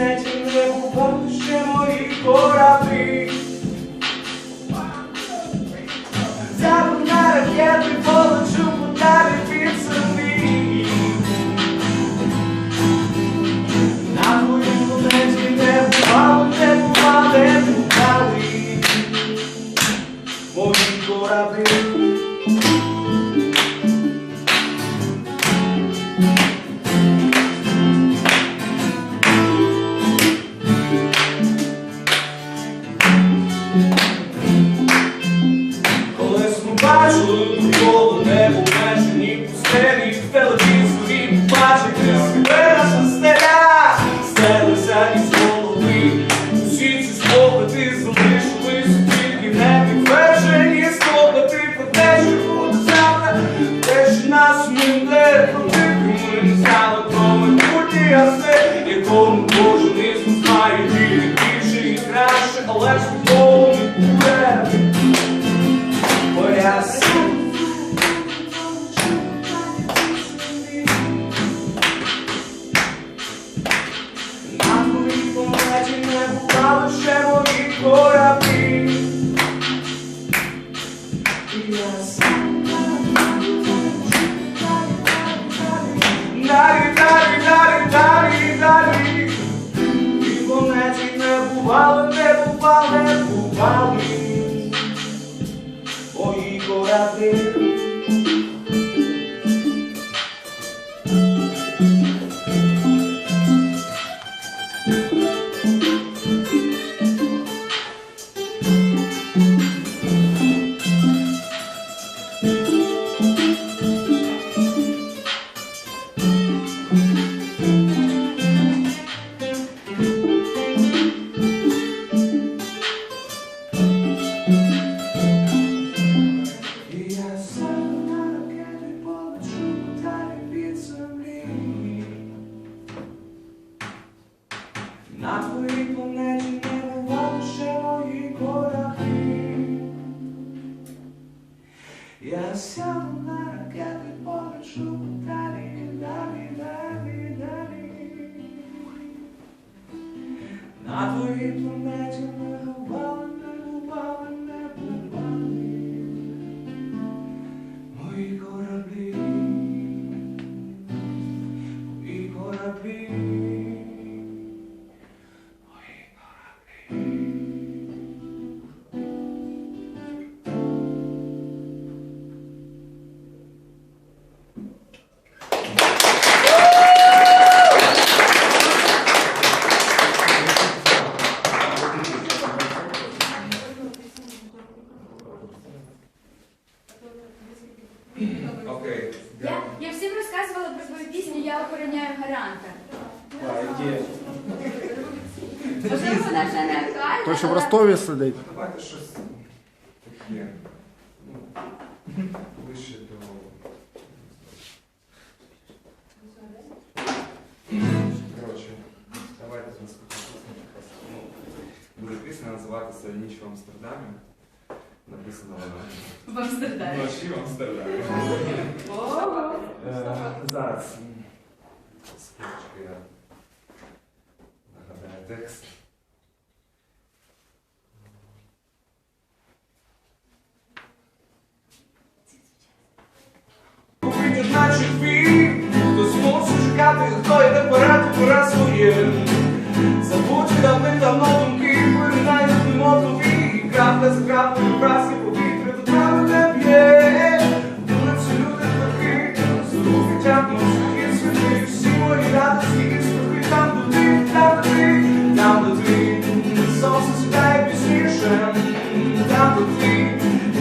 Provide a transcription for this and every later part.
твоїй планеті не бувають ще мої бували, не бували, бували, мої кораблі. Ora siamo una che ti vuole giù, dali, dali, dali, dali. На твоїй планеті Окей. Я, я всім розказувала про свою пісню Я охороняю гаранта. Можливо, вона вже не актуальна. Той, що в але- Ростові сидить. Давайте щось таке. Ну, ближче до. Коротше, давайте з наступного. Ну, буде пісня називатися Ніч в Амстердамі написано в Амстердамі. Вночі в Амстердамі. Е, зараз. Скільки я нагадаю текст. Значить бій, шукати, хто йде вперед, порасує. Забудь давним давно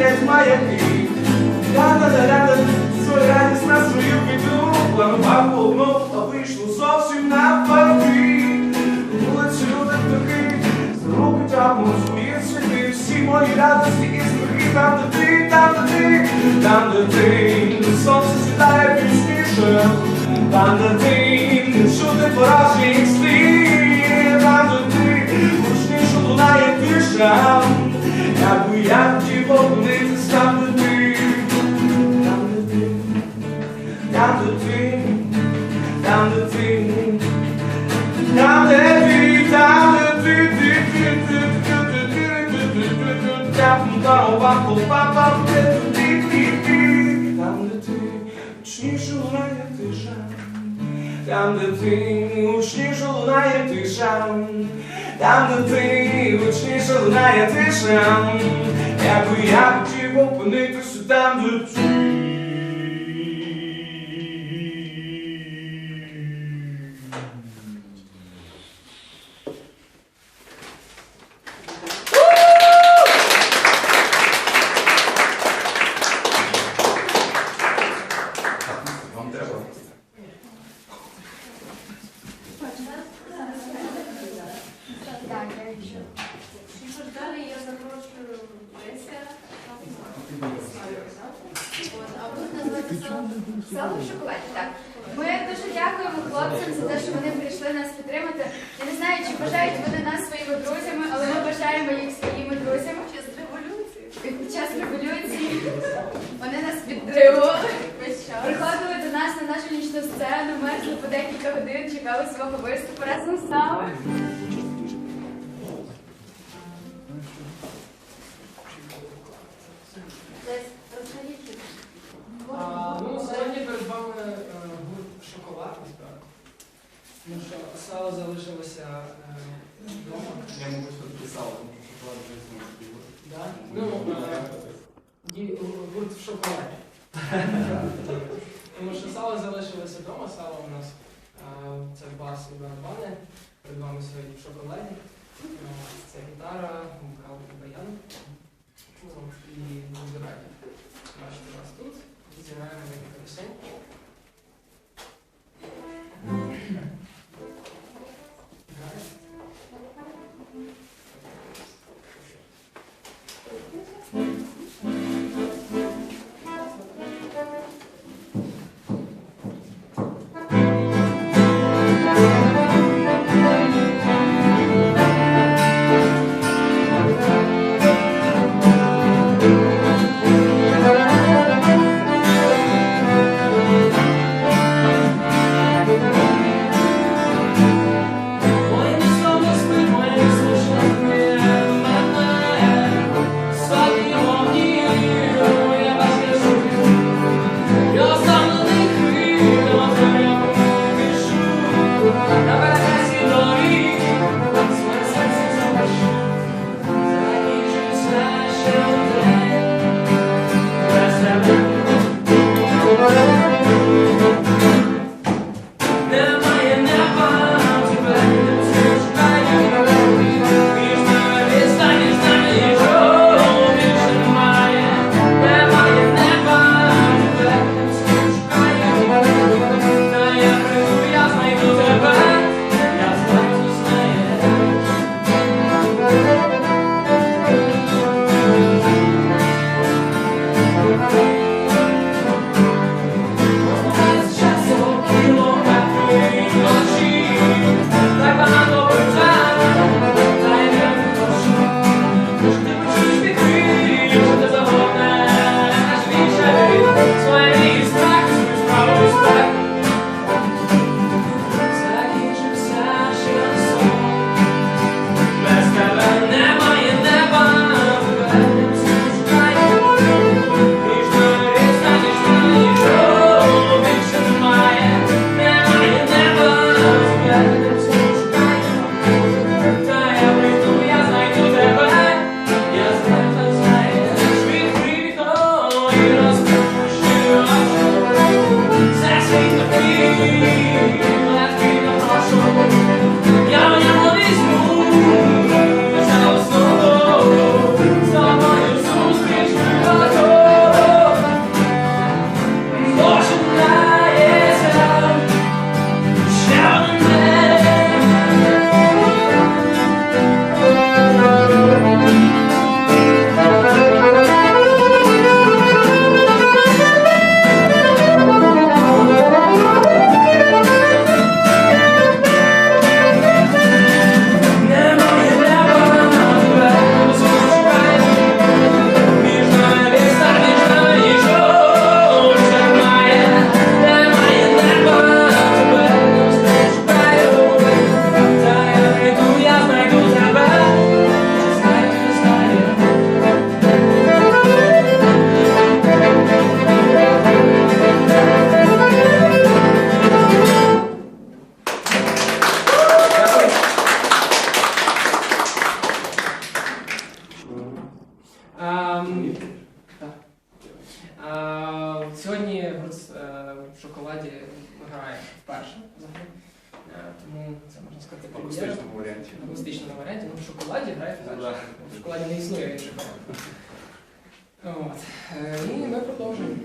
чайки, світять маяки Да-да-да-да, свою радість на свою піду Планував одно, а вийшло зовсім навпаки. Вулиці люди птахи, з руки тягнуть свої світи Всі мої радості і страхи Там, де ти, там, де ти, там, де ти. Сонце сідає пізніше. Там, де ти, не чути порожніх слів Там, де ти, гучніше лунає тиша. Якби я хотів опинитись там, де ти Там, де ти, там, де ти, там, де ти Там, де ти, там, де ти, ти, ти, ти, ти, ти, ти, ти, ти, ти, ти, там, там, пам, пам, пам, пам, ти, ти, ти, ти, там, де ти, гучніше лунає тиша, там, де ти, гучніше лунає тиша, 야구 야구 치고 보내줄 수담 свого виступу разом з нами. А, ну, сьогодні перед вами е, гурт шоколад, насправді. Тому що сало залишилося е, вдома. Я мабуть, що писав, тому що шоколад вже знову. Ну, е, гурт в шоколаді. Тому що сало залишилося вдома, сало у нас Е, це бас і барабани, перед вами сьогодні в шоколаді. Це гітара, вокал і баян. І дуже раді бачити вас тут. Зіграємо декілька пісень. складі грає вперше взагалі. Е, тому це можна сказати по акустичному варіанті. В акустичному варіанті, ну в шоколаді грає вперше. В шоколаді не існує інших. От. Е, ну, і ми продовжуємо.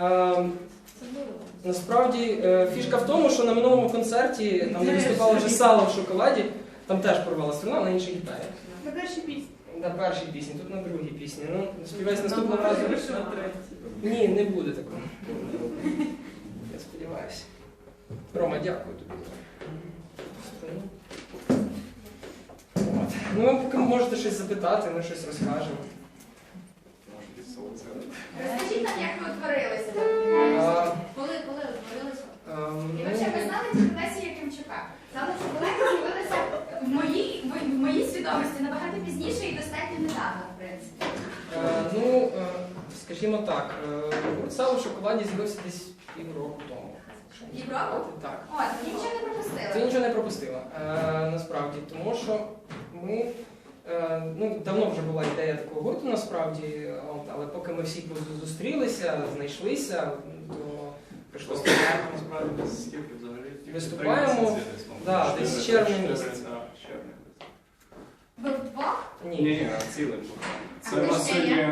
Ем, насправді е, фішка в тому, що на минулому концерті нам не виступало вже сало в шоколаді, там теж порвала струна на інші гітарі. На першій пісні. На першій пісні, тут на другій пісні. Ну, співець наступного разу. Ні, не буде такого. Я сподіваюся. Рома, дякую тобі. Ну, ви можете щось запитати, ми щось розкажемо. Скажімо так, е, гурт «Сало в шоколаді з'явився десь півроку тому. Півроку? Так. О, ти нічого не Ти нічого не пропустила, е, насправді, тому що ми е, ну, давно вже була ідея такого гурту, насправді, от, але поки ми всі зустрілися, знайшлися, то прийшлося. Насправді, скільки взагалі? Виступаємо, да, десь з червня місяця. Ви вдвох? Ні. Ні, ні. Це у нас сьогодні.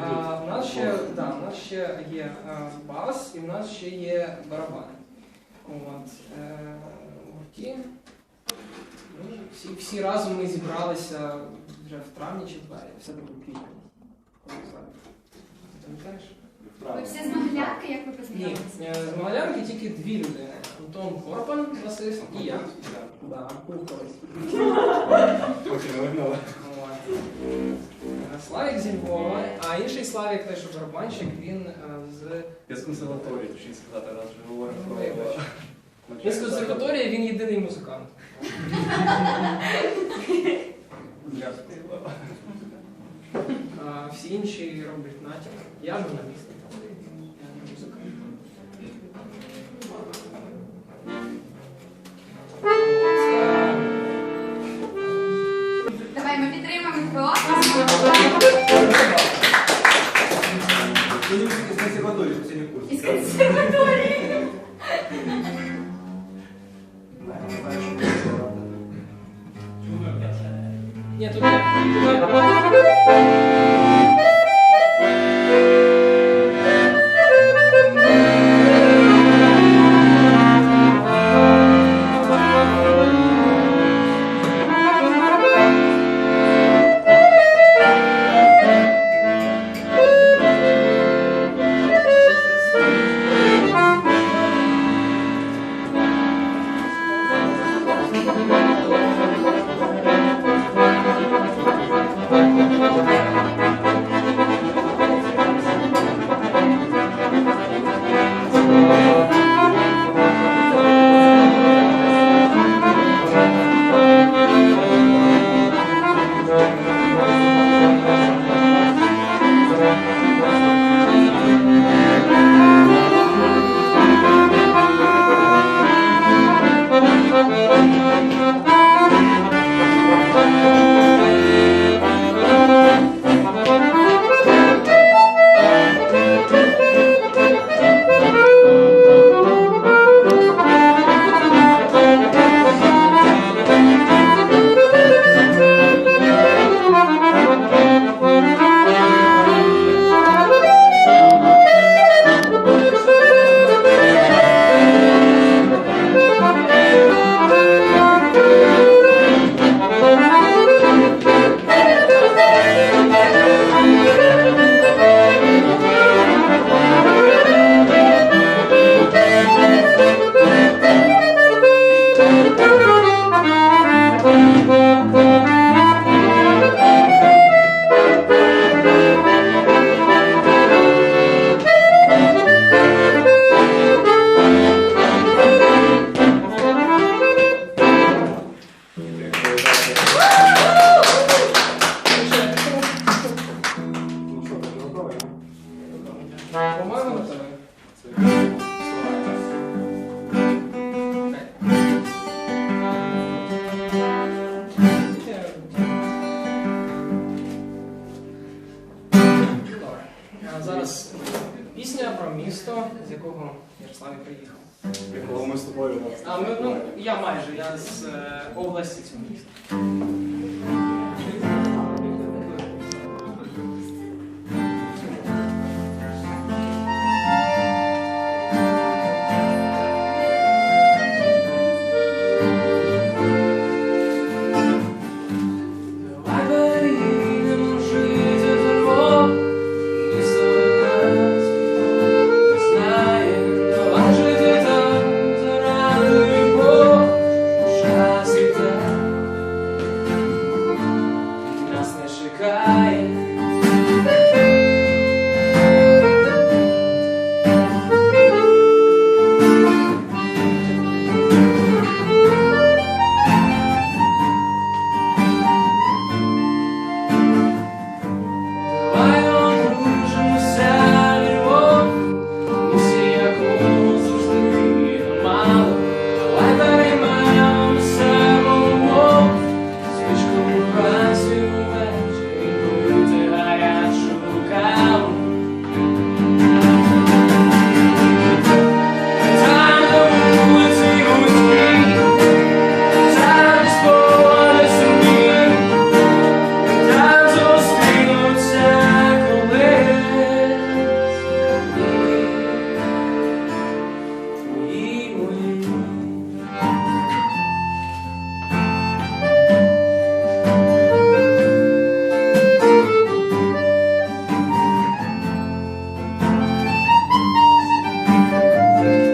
А, в нас ще, да, в нас ще є е, бас і в нас ще є барабани. От, е, гурті. Ну, всі, всі разом ми зібралися вже в травні чи в все було квітні. Пам'ятаєш? Ви всі з Могилянки, як ви Ні, познайомилися? е, з Малянки тільки дві людини. Антон Корпан, басист, і я. Так. Да, був колись. Поки не вигнали. Е, Славік зі Львова, а інший Славік, теж барабанщик, він е, з Я з консерваторії, точніше сказати, раз вже говоримо Ну, про... Він з консерваторії, він єдиний музикант. А всі інші роблять натяк. Я журналіст.